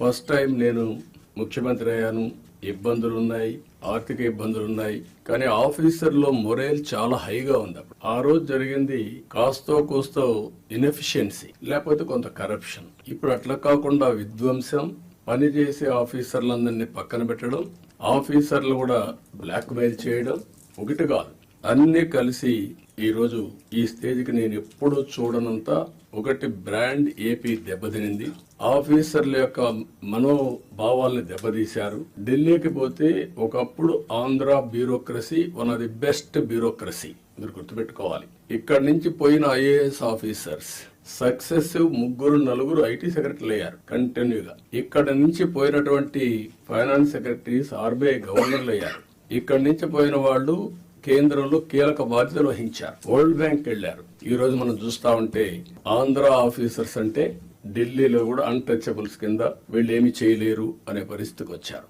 First time నేను ముఖ్యమంత్రి అయ్యాను. ఇబ్బందులు ఉన్నాయి ఆర్థిక ఇబ్బందులు ఉన్నాయి కానీ ఆఫీసర్లో మొరేల్ చాలా హైగా ఉంది అప్పుడు. ఆ రోజు జరిగింది కాస్తో కూస్తో ఇన్ఎఫిషియన్సీ లేకపోతే కొంత కరప్షన్. ఇప్పుడు అట్లా కాకుండా విధ్వంసం పనిచేసే ఆఫీసర్లందరినీ పక్కన పెట్టడం ఆఫీసర్లు కూడా బ్లాక్ మెయిల్ చేయడం ఒకటి కాదు. అన్ని కలిసి ఈరోజు ఈ స్టేజ్కి నేను ఎప్పుడూ చూడనంత ఒకటి బ్రాండ్ ఏపీ దెబ్బతినింది. ఆఫీసర్ల యొక్క మనోభావాల్ని దెబ్బతీశారు. ఢిల్లీకి పోతే ఒకప్పుడు Andhra bureaucracy one of the best bureaucracy. మీరు గుర్తుపెట్టుకోవాలి. ఇక్కడ నుంచి పోయిన ఐఏఎస్ ఆఫీసర్స్ సక్సెసివ్ ముగ్గురు నలుగురు ఐటీ సెక్రటరీలు అయ్యారు కంటిన్యూగా. ఇక్కడ నుంచి పోయినటువంటి ఫైనాన్స్ సెక్రటరీస్ ఆర్బీఐ గవర్నర్లు అయ్యారు. ఇక్కడ నుంచి పోయిన వాళ్ళు కేంద్రంలో కీలక బాధ్యతలు వహించారు. వరల్డ్ బ్యాంక్ వెళ్ళారు ఈ రోజు మనం చూస్తా ఉంటే ఆంధ్ర ఆఫీసర్స్ అంటే ఢిల్లీలో కూడా అన్టచబుల్స్ కింద వీళ్ళు ఏమి చేయలేరు అనే పరిస్థితికి వచ్చారు.